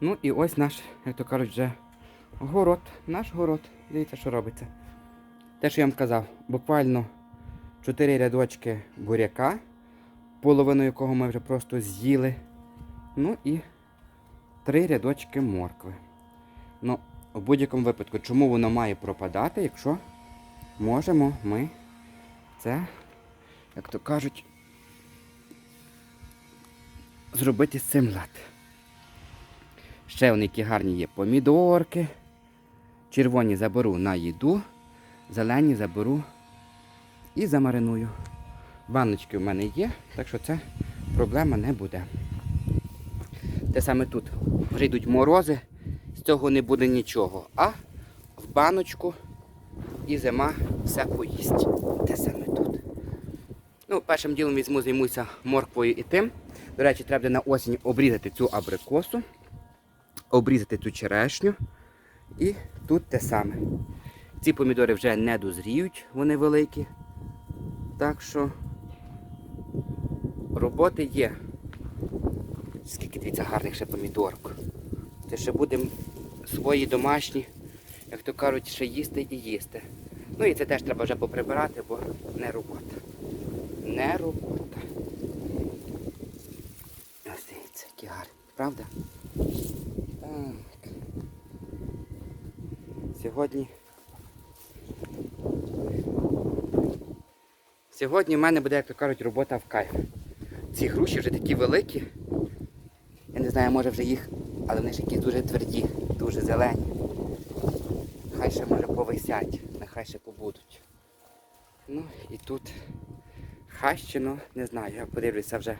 Ну і ось наш, як то кажуть, вже город. Наш город. Дивіться, що робиться. Те, що я вам казав, буквально 4 рядочки буряка, половину якого ми вже просто з'їли. Ну і 3 рядочки моркви. Ну, в будь-якому випадку, чому воно має пропадати, якщо можемо ми це, як то кажуть, зробити з цим лад. Ще вони які гарні є помідорки. Червоні заберу на їду, зелені заберу і замариную. Баночки в мене є, так що це проблема не буде. Те саме тут вже йдуть морози, з цього не буде нічого. А в баночку і зима все поїсть. Те саме тут. Ну, першим ділом візьму, займуся морквою і тим. До речі, треба на осінь обрізати цю абрикосу, обрізати цю черешню. І тут те саме. Ці помідори вже не дозріють, вони великі. Так що роботи є. Скільки дивіться гарних ще помідорок. Це ще будемо свої домашні, як то кажуть, ще їсти і їсти. Ну і це теж треба вже поприбирати, бо не робота. Не робота. Ось дивіться, які гарні, правда? Так. Сьогодні. Сьогодні в мене буде, як то кажуть, робота в кайф. Ці груші вже такі великі. Я не знаю, може вже їх, але вони ж якісь дуже тверді, дуже зелені. Хай ще може повисять, нехай ще побудуть. Ну і тут хащено, не знаю, я подивлюся вже,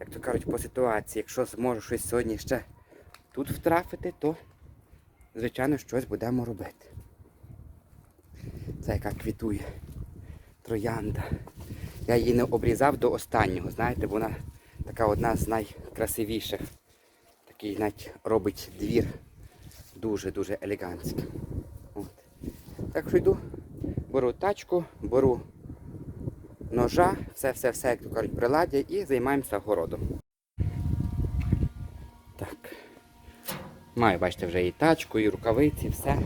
як то кажуть, по ситуації. Якщо зможу щось сьогодні ще тут втрафити, то звичайно щось будемо робити. Це яка квітує троянда. Я її не обрізав до останнього, знаєте, вона така одна з найкрасивіших. Такий навіть робить двір дуже-дуже елегантський. От. Так що йду, беру тачку, беру ножа, все-все-все, як то кажуть, приладдя і займаємося городом. Маю, бачите, вже і тачку, і рукавиці, все.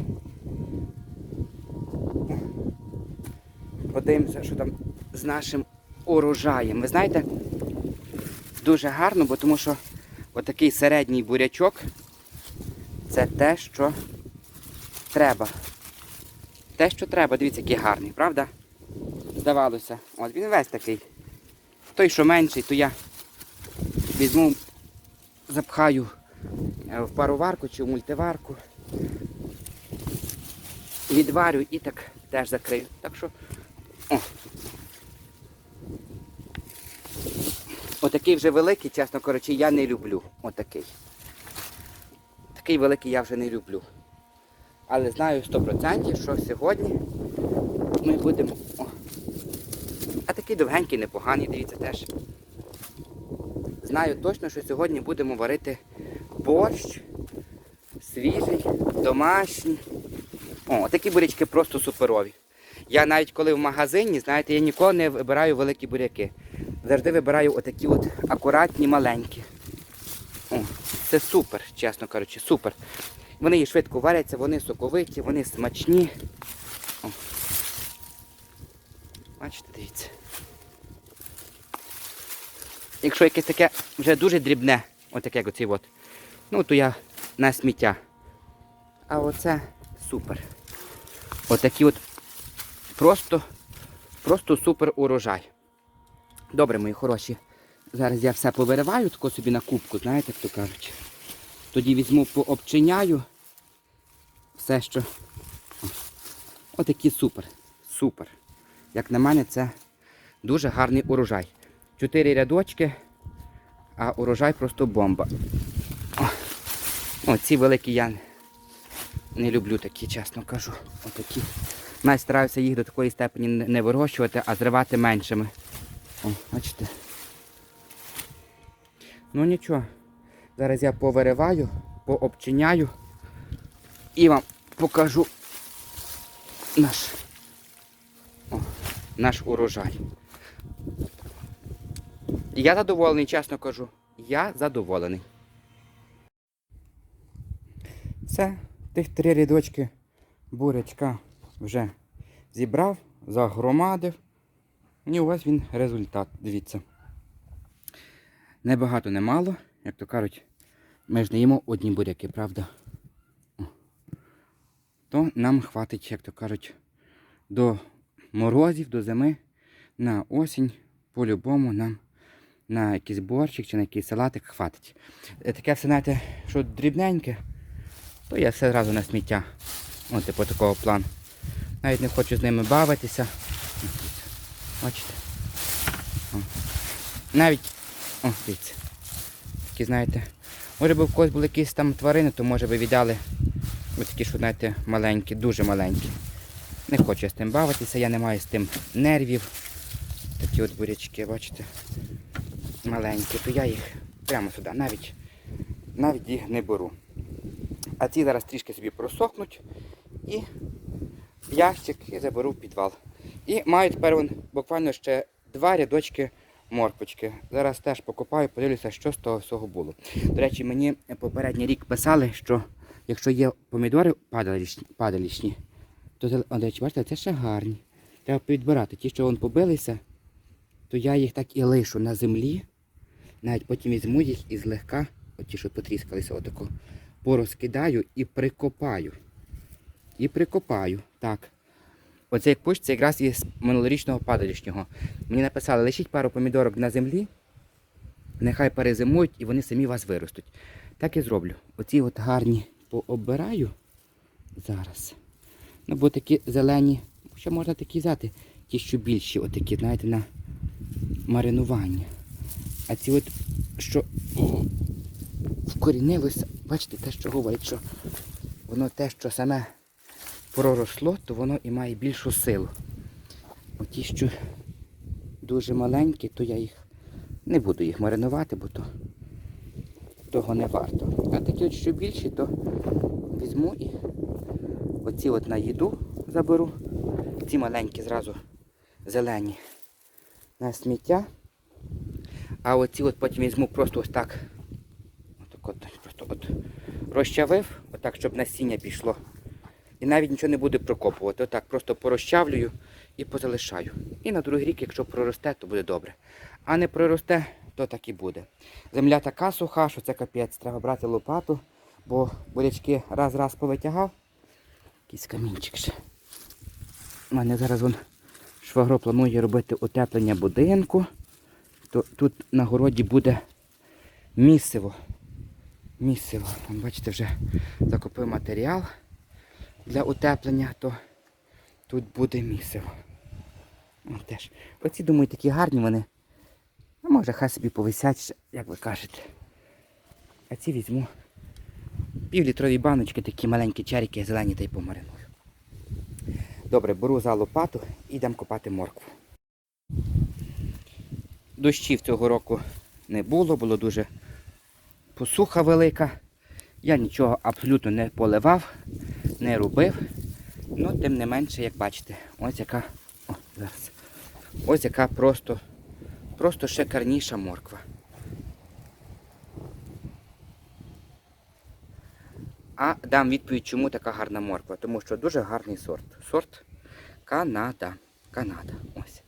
Подивимося, що там з нашим урожаєм. Ви знаєте, дуже гарно, бо тому що отакий середній бурячок це те, що треба. Те, що треба, дивіться, який гарний, правда? Здавалося. От він весь такий. Той, що менший, то я візьму, запхаю в пароварку чи в мультиварку. Відварю і так теж закрию. Так що о. Отакий вже великий, чесно кажучи, я не люблю. Отакий. Такий великий я вже не люблю. Але знаю 100%, що сьогодні ми будемо... О. А такий довгенький, непоганий, дивіться теж. Знаю точно, що сьогодні будемо варити борщ свіжий, домашній. О, такі бурячки просто суперові. Я навіть коли в магазині, знаєте, я ніколи не вибираю великі буряки. Завжди вибираю отакі от акуратні, маленькі. О, це супер, чесно кажучи, супер. Вони і швидко варяться, вони соковиті, вони смачні. О. Бачите, дивіться. Якщо якесь таке вже дуже дрібне, отаке як оцей от, ну то я на сміття. А оце супер. Отакі от просто, просто супер урожай. Добре, мої хороші. Зараз я все повириваю, тако собі на кубку, знаєте, як то кажуть. Тоді візьму, пообчиняю. Все, що. О, Отакі супер. Супер. Як на мене, це дуже гарний урожай. Чотири рядочки, а урожай просто бомба. О, ці великі я не люблю такі, чесно кажу. Отакі. Навіть стараюся їх до такої степені не вирощувати, а зривати меншими. О, бачите? Ну нічого. Зараз я повириваю, пообчиняю і вам покажу наш, о, наш урожай. Я задоволений, чесно кажу. Я задоволений. Все, тих три рядочки бурячка вже зібрав, загромадив. І ось він результат, дивіться. Небагато, не мало, як то кажуть, ми ж не їмо одні буряки, правда? То нам хватить, як то кажуть, до морозів, до зими, на осінь, по-любому нам на якийсь борщик чи на якийсь салатик хватить. Е, Таке все, знаєте, що дрібненьке, то я все одразу на сміття. Ось типу такого плану. Навіть не хочу з ними бавитися. Бачите? О. Навіть, о, дивіться. Такі, знаєте, може би в когось були якісь там тварини, то може би віддали ось такі, що, знаєте, маленькі, дуже маленькі. Не хочу я з тим бавитися, я не маю з тим нервів. Такі от бурячки, бачите? Маленькі, то я їх прямо сюди, навіть, навіть їх не беру. А ці зараз трішки собі просохнуть і ящик і заберу в підвал. І маю тепер вон, буквально ще два рядочки морпочки. Зараз теж покопаю, подивлюся, що з того всього було. До речі, мені попередній рік писали, що якщо є помідори падалічні, падалічні то до речі, бачите, це ще гарні. Треба підбирати. Ті, що вон побилися, то я їх так і лишу на землі. Навіть потім візьму їх і злегка, от ті, що потріскалися, отако, порозкидаю і прикопаю. І прикопаю. Так. Оцей кущ це якраз із минулорічного падалішнього. Мені написали, лишіть пару помідорок на землі, нехай перезимують і вони самі вас виростуть. Так і зроблю. Оці от гарні пообираю зараз. Ну, бо такі зелені, ще можна такі взяти, ті, що більші, отакі, знаєте, на маринування. А ці от, що вкорінилося, бачите, те, що говорять, що воно те, що саме проросло, то воно і має більшу силу. Оті, що дуже маленькі, то я їх не буду їх маринувати, бо то того не варто. А такі от, що більші, то візьму і оці от на їду заберу. Ці маленькі зразу зелені на сміття. А оці от потім візьму просто ось так. Отак от, от розчавив, отак, щоб насіння пішло. І навіть нічого не буду прокопувати. Отак просто порозчавлюю і позалишаю. І на другий рік, якщо проросте, то буде добре. А не проросте, то так і буде. Земля така суха, що це капець. Треба брати лопату, бо бурячки раз-раз повитягав. Якийсь камінчик ще. У мене зараз вон швагро планує робити утеплення будинку. То тут на городі буде місиво. Місиво. Вон, бачите, вже закупив матеріал для утеплення, то тут буде місиво. Теж. Оці, думаю, такі гарні вони. А може хай собі повисять, як ви кажете. А ці візьму півлітрові баночки, такі маленькі чарики, зелені та й помариную. Добре, беру за лопату і йдемо копати моркву. Дощів цього року не було, було дуже посуха велика. Я нічого абсолютно не поливав, не робив. Ну, тим не менше, як бачите, ось яка. О, зараз. Ось яка просто, просто шикарніша морква. А дам відповідь, чому така гарна морква. Тому що дуже гарний сорт. Сорт Канада. Канада. Ось.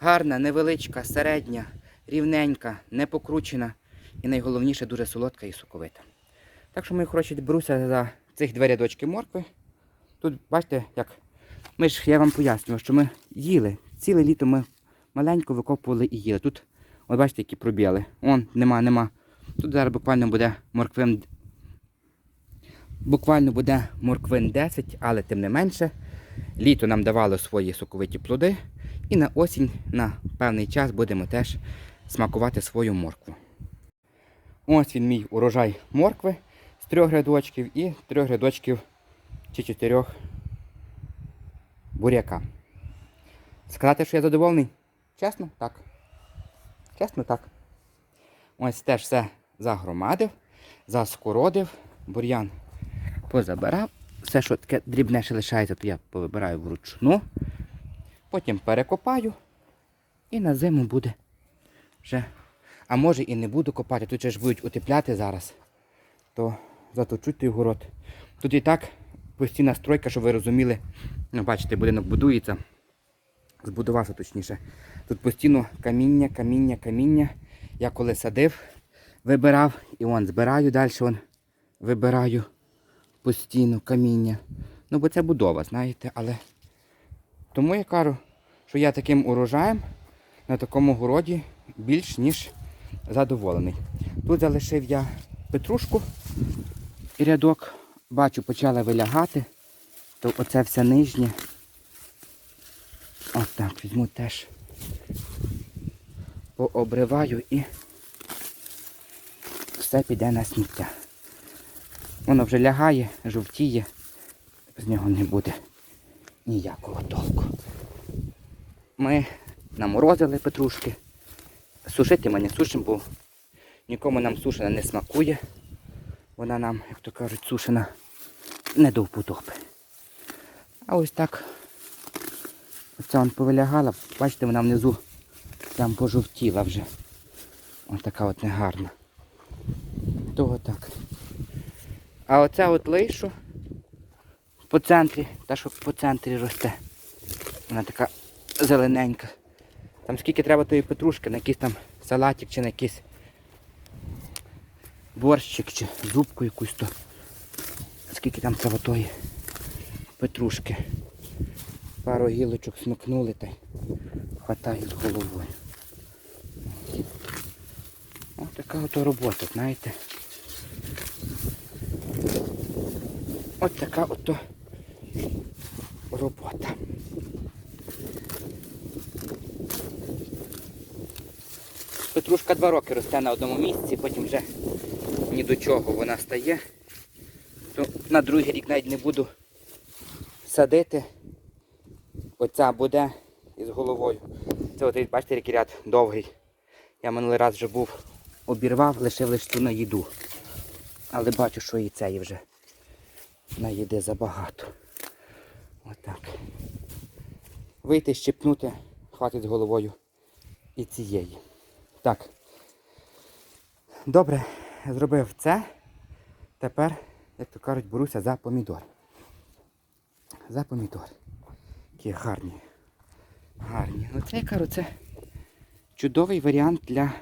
Гарна, невеличка, середня, рівненька, не покручена і найголовніше дуже солодка і соковита. Так що, мої хороші, беруся за цих дві рядочки моркви. Тут, бачите, як ми ж, я вам пояснював, що ми їли. Ціле літо ми маленько викопували і їли. Тут, от бачите, які пробіли. Он, нема, нема. Тут зараз буквально буде морквин Буквально буде морквин 10, але тим не менше, літо нам давало свої соковиті плоди, і на осінь на певний час будемо теж смакувати свою моркву. Ось він мій урожай моркви з трьох рядочків і трьох рядочків чи чотирьох буряка. Сказати, що я задоволений? Чесно? Так. Чесно, так. Ось теж все загромадив, заскородив, бур'ян позабирав. Все, що таке дрібне ще лишається, то я повибираю вручну. Потім перекопаю. І на зиму буде вже. А може і не буду копати. Тут же ж будуть утепляти зараз. То заточуть той город. Тут і так постійна стройка, щоб ви розуміли. Ну, бачите, будинок будується. Збудувався точніше. Тут постійно каміння, каміння, каміння. Я коли садив, вибирав і он збираю далі, он вибираю постійно каміння. Ну, бо це будова, знаєте, але тому я кажу, що я таким урожаєм на такому городі більш ніж задоволений. Тут залишив я петрушку і рядок. Бачу, почала вилягати, то оце все нижнє. От так, візьму теж. Пообриваю і все піде на сміття. Воно вже лягає, жовтіє, з нього не буде ніякого толку. Ми наморозили петрушки. Сушити ми не сушимо, бо нікому нам сушена не смакує. Вона нам, як то кажуть, сушена не до вподоби. А ось так. Оця вон повилягала, бачите, вона внизу там пожовтіла вже. Ось така от негарна. Того так. А оце от лишу по центрі, та що по центрі росте. Вона така зелененька. Там скільки треба тої петрушки, на якийсь там салатик чи на якийсь борщик чи зубку якусь то. Скільки там треба тої петрушки. Пару гілочок смикнули та хватає з головою. Ось така ото робота, знаєте. Ось така ото робота. Петрушка два роки росте на одному місці, потім вже ні до чого вона стає. То на другий рік навіть не буду садити. Оця буде із головою. Це от, бачите, який ряд довгий. Я минулий раз вже був, обірвав, лишив лише ту на їду. Але бачу, що і цієї вже наїде забагато. Отак. Вийти, щепнути, хватить з головою і цієї. Так. Добре, зробив це. Тепер, як то кажуть, беруся за помідор. За помідор. Які гарні. Гарні. Ну це я кажу, це чудовий варіант для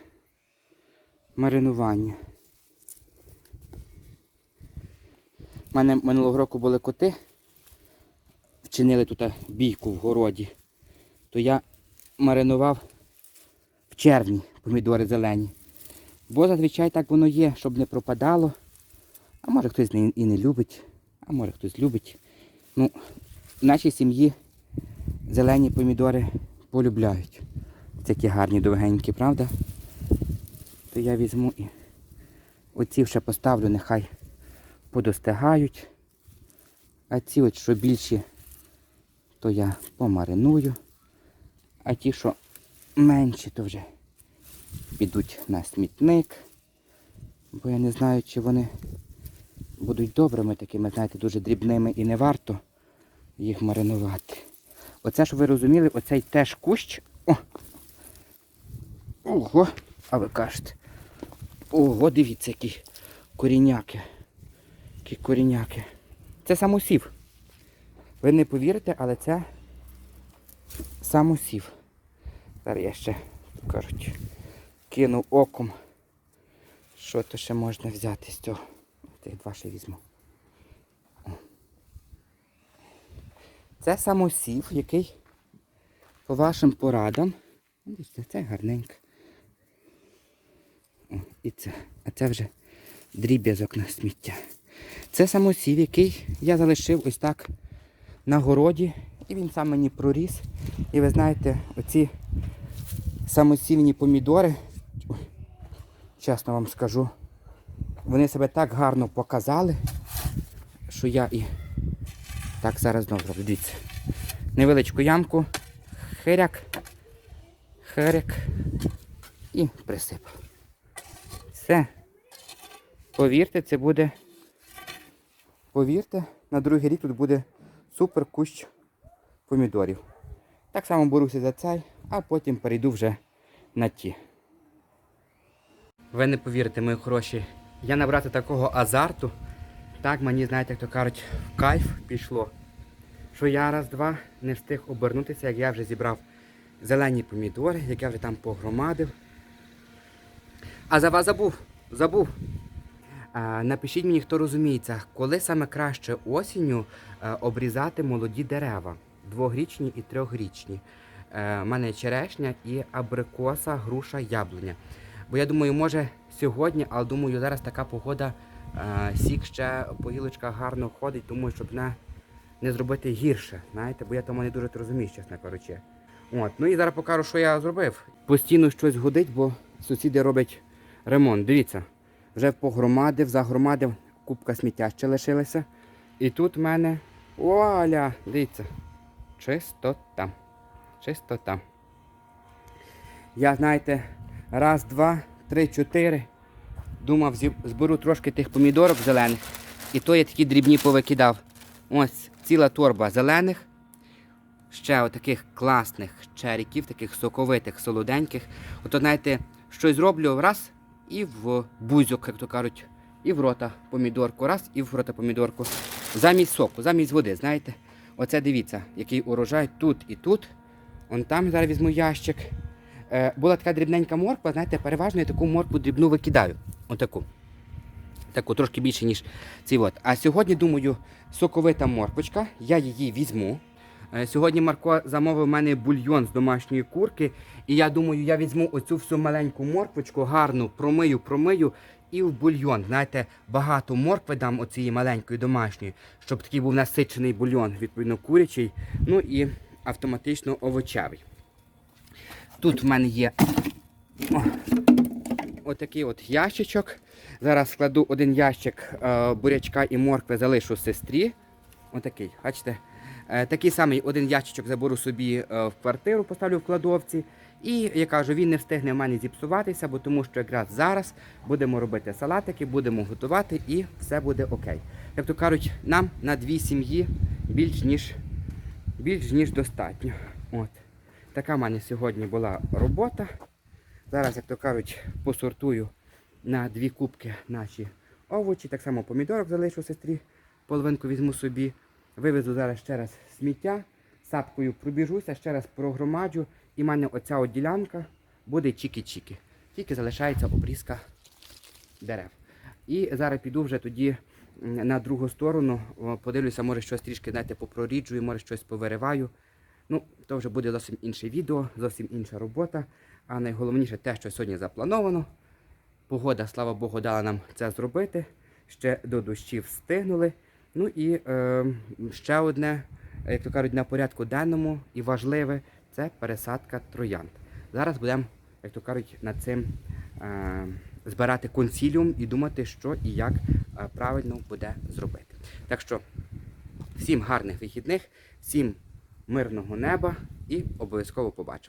маринування. У мене минулого року були коти, вчинили тут бійку в городі, то я маринував в червні помідори зелені. Бо зазвичай так воно є, щоб не пропадало. А може хтось і не любить, а може хтось любить. Ну, в нашій сім'ї зелені помідори полюбляють. Такі гарні довгенькі, правда? То я візьму і оці ще поставлю, нехай подостигають. А ці от, що більші, то я помариную. А ті, що менші, то вже підуть на смітник. Бо я не знаю, чи вони будуть добрими такими, знаєте, дуже дрібними і не варто їх маринувати. Оце, щоб ви розуміли, оцей теж кущ. О! Ого! А ви кажете. Ого, дивіться, які коріняки. Які коріняки. Це самосів. Ви не повірите, але це самосів. Зараз я ще, кажуть, кину оком. Що то ще можна взяти з цього? Тих два ще візьму. Це самосів, який по вашим порадам. Бачите, Це гарненько. О, і це. А це вже дріб'язок на сміття. Це самосів, який я залишив ось так на городі. І він сам мені проріс. І ви знаєте, оці самосівні помідори, чесно вам скажу, вони себе так гарно показали, що я і так зараз знову зроблю. Дивіться. Невеличку ямку, хиряк, хиряк і присипав. Все. Повірте, це буде. Повірте, на другий рік тут буде супер кущ помідорів. Так само боруся за цей, а потім перейду вже на ті. Ви не повірите, мої хороші, я набрати такого азарту, так мені, знаєте, як то кажуть, в кайф пішло. Що я раз-два не встиг обернутися, як я вже зібрав зелені помідори, як я вже там погромадив. А за вас забув. Забув. А, напишіть мені, хто розуміється, коли саме краще осінню е, обрізати молоді дерева, двогрічні і трьохрічні. Е, У мене черешня і абрикоса, груша, яблуня. Бо я думаю, може сьогодні, але думаю, зараз така погода, е, сік ще по гілочках гарно ходить, тому щоб не, не зробити гірше. Знаєте, бо я тому не дуже розумію, чесно кажучи. От, ну і зараз покажу, що я зробив. Постійно щось годить, бо сусіди роблять ремонт. Дивіться, вже погромадив, загромадив, купка сміття ще лишилася. І тут в мене вуаля, дивіться, чистота. Чистота. Я, знаєте, раз, два, три, чотири. Думав, зберу трошки тих помідорок зелених. І то я такі дрібні повикидав. Ось ціла торба зелених. Ще отаких класних черіків, таких соковитих, солоденьких. Ото, знаєте, щось зроблю раз і в бузьок, як то кажуть, і в рота помідорку, раз і в рота помідорку. Замість соку, замість води, знаєте. Оце дивіться, який урожай тут і тут. Он там зараз візьму ящик. Е, була така дрібненька морква, знаєте, переважно я таку моркву дрібну викидаю. Отаку. Таку, трошки більше, ніж ці от. А сьогодні, думаю, соковита морквочка, я її візьму. Е, Сьогодні Марко замовив у мене бульйон з домашньої курки. І я думаю, я візьму оцю всю маленьку морквочку, гарну, промию, промию і в бульйон. Знаєте, багато моркви дам оцієї маленької домашньої, щоб такий був насичений бульйон, відповідно, курячий, ну і автоматично овочевий. Тут в мене є отакий от ящичок. Зараз складу один ящик е, бурячка і моркви, залишу сестрі. Отакий, бачите? Е, такий самий один ящичок заберу собі е, в квартиру, поставлю в кладовці. І я кажу, він не встигне в мене зіпсуватися, бо тому що якраз зараз будемо робити салатики, будемо готувати і все буде окей. Як то кажуть, нам на дві сім'ї більш ніж, більш ніж достатньо. От. Така в мене сьогодні була робота. Зараз, як то кажуть, посортую на дві кубки наші овочі. Так само помідорок залишу сестрі, половинку візьму собі. Вивезу зараз ще раз сміття, сапкою пробіжуся, ще раз прогромаджу, і в мене оця ділянка буде чіки-чіки. Тільки залишається обрізка дерев. І зараз піду вже тоді на другу сторону, подивлюся, може щось трішки знаєте, попроріджую, може щось повириваю. Ну, то вже буде зовсім інше відео, зовсім інша робота. А найголовніше те, що сьогодні заплановано. Погода, слава Богу, дала нам це зробити. Ще до дощів встигнули. Ну і е, ще одне, як то кажуть, на порядку денному і важливе це пересадка троянд. Зараз будемо, як то кажуть, над цим е, збирати консіліум і думати, що і як е, правильно буде зробити. Так що всім гарних вихідних, всім мирного неба і обов'язково побачимо.